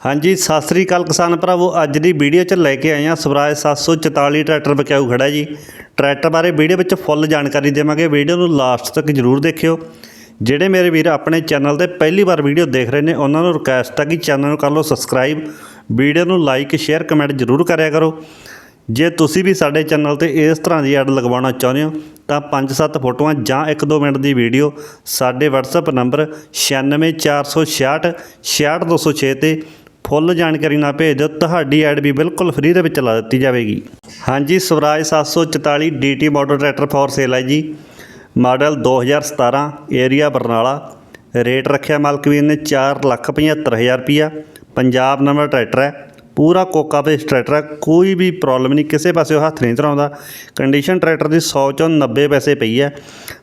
ਹਾਂਜੀ, ਸਤਿ ਸ੍ਰੀ ਅਕਾਲ ਕਿਸਾਨ ਭਰਾਵੋ। ਅੱਜ ਦੀ ਵੀਡੀਓ 'ਚ ਲੈ ਕੇ ਆਏ ਹਾਂ ਸਵਰਾਜ 744 ਟਰੈਕਟਰ ਵਿਕਾਊ ਖੜਾ ਜੀ। ਟਰੈਕਟਰ ਬਾਰੇ ਵੀਡੀਓ ਵਿੱਚ ਫੁੱਲ ਜਾਣਕਾਰੀ ਦੇਵਾਂਗੇ। ਵੀਡੀਓ ਨੂੰ ਲਾਸਟ ਤੱਕ ਜਰੂਰ ਦੇਖਿਓ। ਜਿਹੜੇ ਮੇਰੇ ਵੀਰ ਆਪਣੇ ਚੈਨਲ ਤੇ ਪਹਿਲੀ ਵਾਰ ਵੀਡੀਓ ਦੇਖ ਰਹੇ ਨੇ, ਉਹਨਾਂ ਨੂੰ ਰਿਕਵੈਸਟ ਆ ਕਿ ਚੈਨਲ ਨੂੰ ਕਰ ਲਓ ਸਬਸਕ੍ਰਾਈਬ ਵੀਡੀਓ ਨੂੰ ਲਾਈਕ ਸ਼ੇਅਰ ਕਮੈਂਟ ਜਰੂਰ ਕਰਿਆ ਕਰੋ। ਜੇ ਤੁਸੀਂ ਵੀ ਸਾਡੇ ਚੈਨਲ ਤੇ ਇਸ ਤਰ੍ਹਾਂ ਦੀ ਐਡ ਲਗਵਾਉਣਾ ਚਾਹੁੰਦੇ ਹੋ, ਤਾਂ 5-7 ਫੋਟੋਆਂ ਜਾਂ 1-2 ਮਿੰਟ ਦੀ ਵੀਡੀਓ ਸਾਡੇ WhatsApp ਨੰਬਰ 96466 66206 ਤੇ ਫੁੱਲ ਜਾਣਕਾਰੀ ਨਾਲ ਭੇਜ ਦਿਓ, ਤੁਹਾਡੀ ਐਡ ਵੀ ਬਿਲਕੁਲ ਫ੍ਰੀ ਦੇ ਵਿੱਚ ਲਾ ਦਿੱਤੀ ਜਾਵੇਗੀ। ਹਾਂਜੀ, Swaraj 744 DT model tractor for sale ਹੈ ਜੀ। Model 2017 area Barnala. ਰੇਟ ਰੱਖਿਆ ਮਾਲਕ ਵੀਰ ਨੇ 475000 ਰੁਪਿਆ ਪੰਜਾਬ ਨੰਬਰ ਟਰੈਕਟਰ ਹੈ। ਪੂਰਾ ਕੋਕਾ ਬੇਸ ਟਰੈਕਟਰ ਹੈ। ਕੋਈ ਵੀ ਪ੍ਰੋਬਲਮ ਨਹੀਂ, ਕਿਸੇ ਪਾਸੇ ਉਹ ਹੱਥ ਨਹੀਂ ਧਰਾਉਂਦਾ। ਕੰਡੀਸ਼ਨ ਟਰੈਕਟਰ ਦੀ 100 ਚੋਂ 90 ਪੈਸੇ ਪਈ ਹੈ।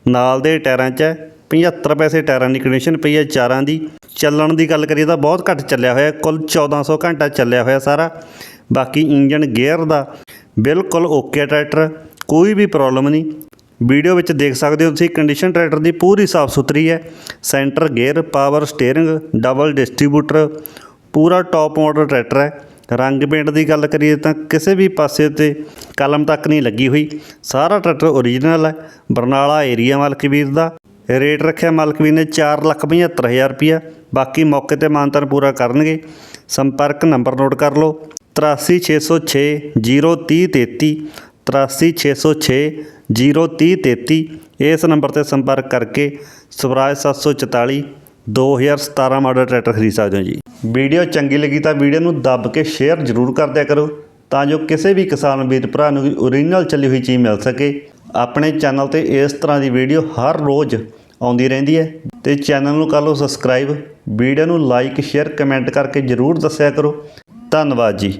ਨਾਲ ਦੇ ਟਾਇਰਾਂ 'ਚ ਹੈ। 75 ਪੈਸੇ ਟਾਇਰਾਂ ਦੀ ਕੰਡੀਸ਼ਨ ਪਈ ਹੈ ਚਾਰਾਂ ਦੀ। ਚੱਲਣ ਦੀ ਗੱਲ ਕਰੀਏ ਤਾਂ ਬਹੁਤ ਘੱਟ ਚੱਲਿਆ ਹੋਇਆ, ਕੁੱਲ 1400 ਘੰਟਾ ਚੱਲਿਆ ਹੋਇਆ ਸਾਰਾ। ਬਾਕੀ ਇੰਜਨ ਗੇਅਰ ਦਾ ਬਿਲਕੁਲ ਓਕੇ ਟਰੈਕਟਰ ਕੋਈ ਵੀ ਪ੍ਰੋਬਲਮ ਨਹੀਂ। ਵੀਡੀਓ ਵਿੱਚ ਦੇਖ ਸਕਦੇ ਹੋ ਤੁਸੀਂ ਕੰਡੀਸ਼ਨ ਟਰੈਕਟਰ ਦੀ ਪੂਰੀ ਸਾਫ਼ ਸੁਥਰੀ ਹੈ। Centre, gear power steering double distributor ਪੂਰਾ ਟੌਪ ਮਾਡਲ ਟਰੈਕਟਰ ਹੈ। ਰੰਗ ਪੇਂਟ ਦੀ ਗੱਲ ਕਰੀਏ ਤਾਂ ਕਿਸੇ ਵੀ ਪਾਸੇ ਤੇ ਕਲਮ ਤੱਕ ਨਹੀਂ ਲੱਗੀ ਹੋਈ। ਸਾਰਾ ਟਰੈਕਟਰ ਓਰੀਜਨਲ ਹੈ। ਬਰਨਾਲਾ ਏਰੀਆ ਮਾਲਕ ਵੀਰ ਦਾ। ਰੇਟ ਰੱਖਿਆ ਮਾਲਕ ਵੀ ਨੇ 475000 ਰੁਪਿਆ ਬਾਕੀ ਮੌਕੇ ਤੇ ਮਾਨਤਨ ਪੂਰਾ ਕਰਨਗੇ। ਸੰਪਰਕ ਨੰਬਰ ਨੋਟ ਕਰ ਲਓ। 83606 03033 83606 03033 ਇਸ ਨੰਬਰ ਤੇ ਸੰਪਰਕ ਕਰਕੇ ਸਵਰਾਜ 744 2017 ਮਾਡਲ ਟਰੈਕਟਰ ਖਰੀਦ ਸਕਦੇ ਹੋ ਜੀ। ਵੀਡੀਓ ਚੰਗੀ ਲੱਗੀ ਤਾਂ ਵੀਡੀਓ ਨੂੰ ਦੱਬ ਕੇ ਸ਼ੇਅਰ ਜ਼ਰੂਰ ਕਰ ਦਿਆ ਕਰੋ, ਤਾਂ ਜੋ ਕਿਸੇ ਵੀ ਕਿਸਾਨ ਵੀਰ ਭਰਾ ਨੂੰ ਓਰੀਜਨਲ ਚੱਲੀ ਹੋਈ ਚੀਜ਼ ਮਿਲ ਸਕੇ। ਆਪਣੇ ਚੈਨਲ ਤੇ ਇਸ ਤਰ੍ਹਾਂ ਦੀ ਵੀਡੀਓ ਹਰ ਰੋਜ਼ ਆਉਂਦੀ ਰਹਿੰਦੀ ਹੈ। ਤੇ ਚੈਨਲ ਨੂੰ ਕਰ ਲਓ ਸਬਸਕ੍ਰਾਈਬ, ਵੀਡੀਓ ਨੂੰ ਲਾਈਕ, ਸ਼ੇਅਰ, ਕਮੈਂਟ ਕਰਕੇ ਜ਼ਰੂਰ ਦੱਸਿਆ ਕਰੋ। ਧੰਨਵਾਦ ਜੀ।